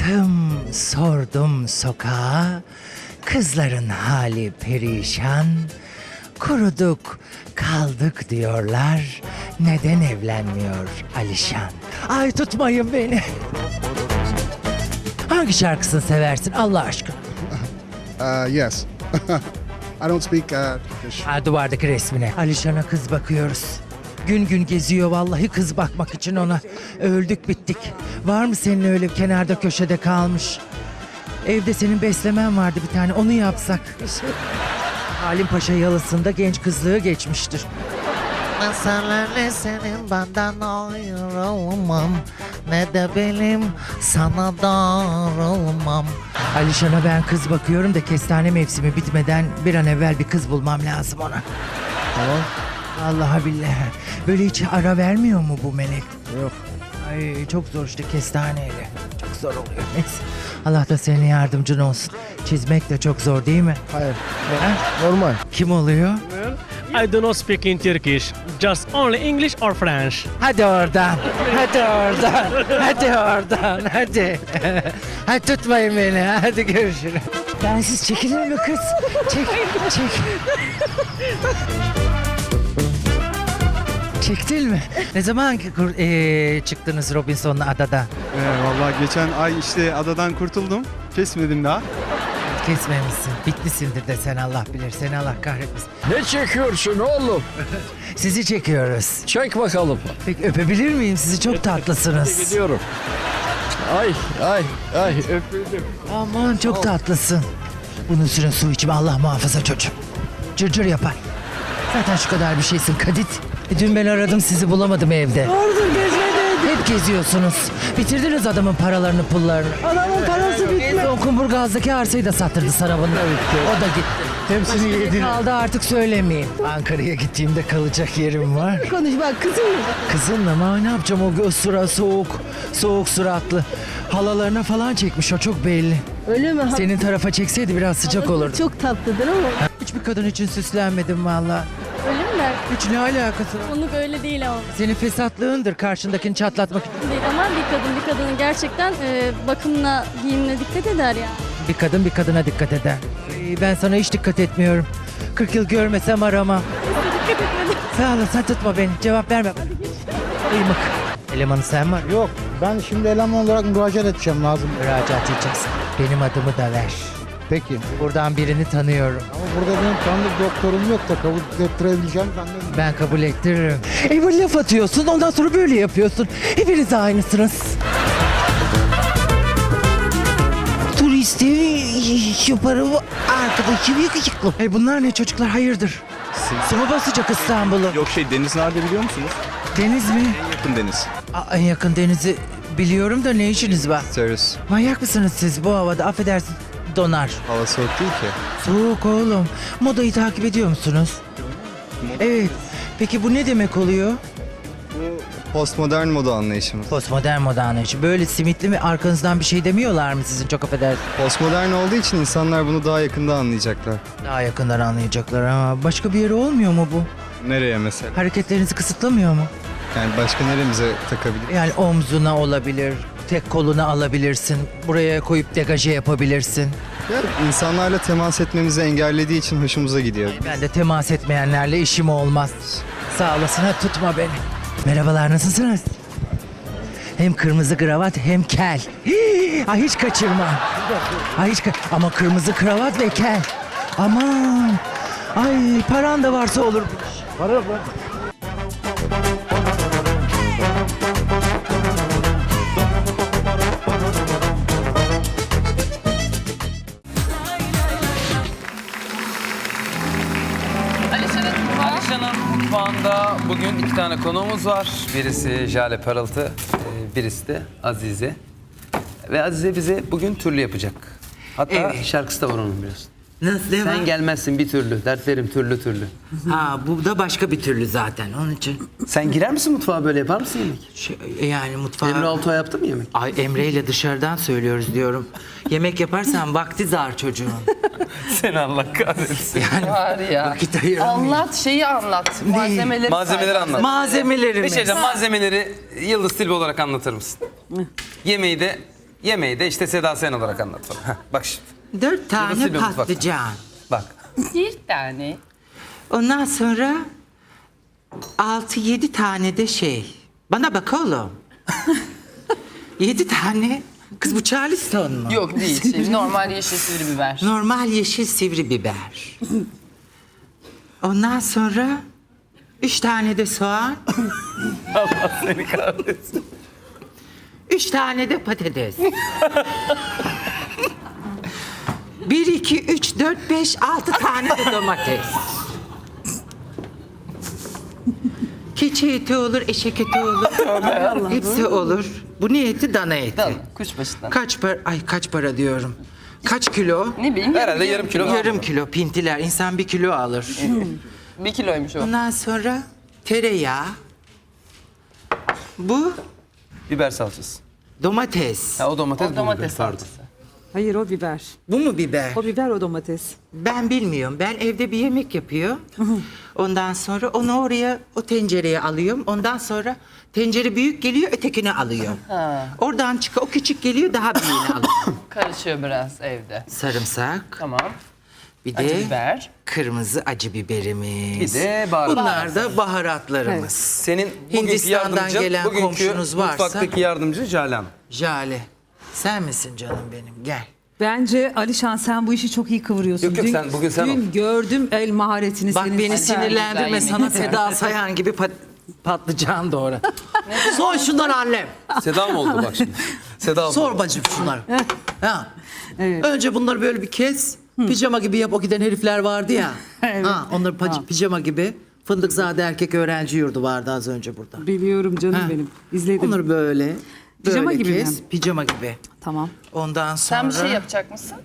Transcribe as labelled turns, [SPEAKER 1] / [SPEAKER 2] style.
[SPEAKER 1] Çıktım sordum sokağa Kızların hali perişan Kuruduk kaldık diyorlar Neden evlenmiyor Alişan Ay tutmayın beni Hangi şarkısını seversin Allah aşkına?
[SPEAKER 2] Uh, yes. I don't speak uh, Turkish.
[SPEAKER 1] Ha, duvardaki resmine. Alişan'a kız bakıyoruz. Gün gün geziyor vallahi kız bakmak için ona. Öldük bittik. Var mı senin öyle kenarda köşede kalmış? Evde senin beslemen vardı bir tane onu yapsak. Halim Paşa yalısında genç kızlığı geçmiştir. Masallarla senin benden ayrılmam Ne de benim sana darılmam Alişan'a ben kız bakıyorum da kestane mevsimi bitmeden bir an evvel bir kız bulmam lazım ona.
[SPEAKER 2] Tamam.
[SPEAKER 1] Allah'a billahi. Böyle hiç ara vermiyor mu bu melek?
[SPEAKER 2] Yok.
[SPEAKER 1] Ay çok zor işte kestaneyle. Çok zor oluyor. Neyse. Allah da senin yardımcın olsun. Çizmek de çok zor değil mi?
[SPEAKER 2] Hayır.
[SPEAKER 1] Ha?
[SPEAKER 2] Normal.
[SPEAKER 1] Kim oluyor?
[SPEAKER 3] I do not speak in Turkish, just only English or French.
[SPEAKER 1] Hadi oradan. Hadi oradan. Hadi oradan. Hadi. Hadi tutmayın beni. Hadi görüşürüz. Ben siz çekilir mi kız? Çek. Çek. Çektin mi? Ne zaman ki kur- eee, çıktınız Robinson'la adada?
[SPEAKER 4] Ee, vallahi geçen ay işte adadan kurtuldum. Kesmedim daha.
[SPEAKER 1] Kesmemişsin. Bitmişsindir de sen Allah bilir. Seni Allah kahretmesin.
[SPEAKER 5] Ne çekiyorsun oğlum?
[SPEAKER 1] Sizi çekiyoruz.
[SPEAKER 5] Çek bakalım.
[SPEAKER 1] Peki öpebilir miyim? Sizi çok tatlısınız.
[SPEAKER 5] Gidiyorum. Ay ay ay öpüldüm.
[SPEAKER 1] Aman çok tatlısın. Bunun üstüne su içme Allah muhafaza çocuğum. Cırcır yapar. Zaten şu kadar bir şeysin Kadit. E, dün ben aradım sizi bulamadım evde.
[SPEAKER 6] Doğrudur gezmedeydim.
[SPEAKER 1] Hep geziyorsunuz. Bitirdiniz adamın paralarını pullarını.
[SPEAKER 6] Adamın parası
[SPEAKER 1] En
[SPEAKER 6] bitmedi.
[SPEAKER 1] son Kumburgaz'daki arsayı da sattırdı sana bunlar. O da gitti.
[SPEAKER 2] Hepsini yedin.
[SPEAKER 1] Kaldı artık söylemeyeyim. Ankara'ya gittiğimde kalacak yerim var.
[SPEAKER 6] Konuş bak kızım.
[SPEAKER 1] Kızınla mı? Ne yapacağım o göz sıra soğuk. Soğuk suratlı. Halalarına falan çekmiş o çok belli.
[SPEAKER 6] Öyle mi?
[SPEAKER 1] Senin tarafa çekseydi biraz sıcak olurdu.
[SPEAKER 6] Çok tatlıdır ama.
[SPEAKER 1] Hiçbir kadın için süslenmedim valla.
[SPEAKER 7] Mi?
[SPEAKER 1] Hiç ne alakası var?
[SPEAKER 7] Konuk öyle değil ama.
[SPEAKER 1] Senin fesatlığındır karşındakini çatlatmak için.
[SPEAKER 7] Değil ama bir kadın bir kadının gerçekten e, bakımına, giyimine dikkat eder yani.
[SPEAKER 1] Bir kadın bir kadına dikkat eder. Ee, Ben sana hiç dikkat etmiyorum. 40 yıl görmesem arama. Sağ olasın tutma beni. Cevap verme. Uymuk. Elemanı sen var.
[SPEAKER 2] Yok. Ben şimdi eleman olarak müracaat edeceğim lazım.
[SPEAKER 1] Müracaat edeceksin. Benim adımı da ver.
[SPEAKER 2] Peki.
[SPEAKER 1] Buradan birini tanıyorum.
[SPEAKER 2] Ama burada benim tanıdık doktorum yok da kabul ettirebileceğim zannetmiyorum.
[SPEAKER 1] Ben kabul ettiririm. E bu laf atıyorsun ondan sonra böyle yapıyorsun. Hepiniz aynısınız. Turisti yaparım arkadaşım yakışıklı. E bunlar ne çocuklar hayırdır? Mu basacak İstanbul'u?
[SPEAKER 4] Yok şey deniz nerede biliyor musunuz?
[SPEAKER 1] Deniz mi?
[SPEAKER 4] Yakın deniz.
[SPEAKER 1] Aa, en yakın denizi biliyorum da ne işiniz var?
[SPEAKER 4] Söğüs.
[SPEAKER 1] Manyak mısınız siz bu havada affedersin donar.
[SPEAKER 4] Hava soğuk değil ki.
[SPEAKER 1] Soğuk oğlum. Modayı takip ediyor musunuz? Evet. Peki bu ne demek oluyor?
[SPEAKER 4] Postmodern moda anlayışımız.
[SPEAKER 1] Postmodern moda anlayışı. Böyle simitli mi arkanızdan bir şey demiyorlar mı sizin çok affedersiniz?
[SPEAKER 4] Postmodern olduğu için insanlar bunu daha yakında anlayacaklar.
[SPEAKER 1] Daha yakından anlayacaklar ama başka bir yere olmuyor mu bu?
[SPEAKER 4] Nereye mesela?
[SPEAKER 1] Hareketlerinizi kısıtlamıyor mu?
[SPEAKER 4] Yani başka neremize takabilir?
[SPEAKER 1] Yani omzuna olabilir, tek koluna alabilirsin, buraya koyup degaje yapabilirsin.
[SPEAKER 4] Ya, insanlarla temas etmemizi engellediği için hoşumuza gidiyor.
[SPEAKER 1] Ben de temas etmeyenlerle işim olmaz. Sağ olasın, ha, tutma beni. Merhabalar, nasılsınız? Hem kırmızı kravat hem kel. Hii, Ay hiç kaçırma. Ay hiç ka- Ama kırmızı kravat ve kel. Aman. Ay paran da varsa olur.
[SPEAKER 2] Para var.
[SPEAKER 8] Alişan'ın mutfağında bugün iki tane konuğumuz var. Birisi Jale Parıltı, e, birisi de Azize. Ve Azize bize bugün türlü yapacak. Hatta şarkısı da var onun biliyorsun.
[SPEAKER 1] Nasıl ne
[SPEAKER 8] Sen gelmezsin bir türlü, dertlerim türlü türlü.
[SPEAKER 1] Ha bu da başka bir türlü zaten onun için.
[SPEAKER 8] Sen girer misin mutfağa böyle yapar mısın yemek?
[SPEAKER 1] Şey, yani mutfağa...
[SPEAKER 8] Emre Altuğ yaptı mı yemek?
[SPEAKER 1] Ay Emre ile dışarıdan söylüyoruz diyorum. Yemek yaparsan vakti zar çocuğun.
[SPEAKER 8] Sen Allah kahretsin.
[SPEAKER 1] Yani
[SPEAKER 9] Var ya.
[SPEAKER 1] vakit ayıramıyor.
[SPEAKER 9] Anlat şeyi anlat. Malzemeleri
[SPEAKER 8] Malzemeleri
[SPEAKER 9] say.
[SPEAKER 8] anlat.
[SPEAKER 1] Malzemeleri
[SPEAKER 8] Bir
[SPEAKER 1] mi?
[SPEAKER 8] şey diyeceğim, malzemeleri Yıldız Tilbe olarak anlatır mısın? Yemeği de Yemeği de işte Seda Sen olarak anlatalım. Heh, bak şimdi.
[SPEAKER 1] Dört tane
[SPEAKER 8] bir mutfak.
[SPEAKER 1] patlıcan.
[SPEAKER 8] Bak.
[SPEAKER 9] Bir tane.
[SPEAKER 1] Ondan sonra altı yedi tane de şey. Bana bak oğlum. yedi tane. Kız bu Charleston mu?
[SPEAKER 9] Yok değil. Şey, normal yeşil sivri biber.
[SPEAKER 1] Normal yeşil sivri biber. Ondan sonra üç tane de soğan.
[SPEAKER 8] Allah seni kahretsin.
[SPEAKER 1] Üç tane de patates. Bir, iki, üç, dört, beş, altı tane de domates. Keçi eti olur, eşek eti olur. Hepsi olur. Bu ne eti? Dana eti.
[SPEAKER 9] Dana, kuşbaşından.
[SPEAKER 1] Kaç para? Ay kaç para diyorum. Kaç kilo?
[SPEAKER 9] Ne bileyim.
[SPEAKER 8] Herhalde yarım kilo.
[SPEAKER 1] Yarım kilo pintiler. İnsan bir kilo alır.
[SPEAKER 9] Bir kiloymuş o.
[SPEAKER 1] Ondan sonra tereyağı. Bu
[SPEAKER 8] Biber salçası.
[SPEAKER 1] domates.
[SPEAKER 8] Ha o domates.
[SPEAKER 9] O domates
[SPEAKER 8] pardon.
[SPEAKER 9] salçası.
[SPEAKER 6] Hayır o biber.
[SPEAKER 1] Bu mu biber?
[SPEAKER 6] O biber o domates.
[SPEAKER 1] Ben bilmiyorum. Ben evde bir yemek yapıyor. Ondan sonra onu oraya o tencereye alıyorum. Ondan sonra tencere büyük geliyor ötekini alıyor. Oradan çıkıyor o küçük geliyor daha büyüğünü alıyor.
[SPEAKER 9] Karışıyor biraz evde.
[SPEAKER 1] Sarımsak.
[SPEAKER 9] Tamam.
[SPEAKER 1] Bir
[SPEAKER 9] Acı
[SPEAKER 1] de
[SPEAKER 9] biber.
[SPEAKER 1] kırmızı acı biberimiz.
[SPEAKER 8] Bir de baharat.
[SPEAKER 1] Bunlar da baharatlarımız.
[SPEAKER 8] Senin bugünkü
[SPEAKER 1] Hindistan'dan
[SPEAKER 8] yardımcın,
[SPEAKER 1] gelen
[SPEAKER 8] bugünkü
[SPEAKER 1] komşunuz varsa-
[SPEAKER 8] mutfaktaki yardımcı Jale
[SPEAKER 1] Jale. Sen misin canım benim? Gel.
[SPEAKER 6] Bence Alişan sen bu işi çok iyi kıvırıyorsun.
[SPEAKER 8] Yok, yok, sen- bugün sen
[SPEAKER 6] Dün
[SPEAKER 8] ol.
[SPEAKER 6] gördüm el maharetini
[SPEAKER 1] Bak
[SPEAKER 6] senin.
[SPEAKER 1] beni
[SPEAKER 9] güzel
[SPEAKER 1] sinirlendirme
[SPEAKER 9] yemek.
[SPEAKER 1] sana Seda Sayan gibi pat- patlıcan doğru. Sor şunları annem.
[SPEAKER 8] Seda mı oldu bak şimdi? Seda abla.
[SPEAKER 1] Sor bacım şunları. ha. Önce bunları böyle bir kes. Pijama gibi yap o giden herifler vardı ya. ha, onları pac- pijama gibi. Fındıkzade erkek öğrenci yurdu vardı az önce burada.
[SPEAKER 6] Biliyorum canım
[SPEAKER 1] Ha.
[SPEAKER 6] benim. İzledim.
[SPEAKER 1] Onları böyle.
[SPEAKER 6] Pijama
[SPEAKER 1] böyle
[SPEAKER 6] gibi mi?
[SPEAKER 1] kes. Pijama gibi.
[SPEAKER 6] Tamam.
[SPEAKER 1] Ondan sonra...
[SPEAKER 9] Sen bir şey yapacak mısın?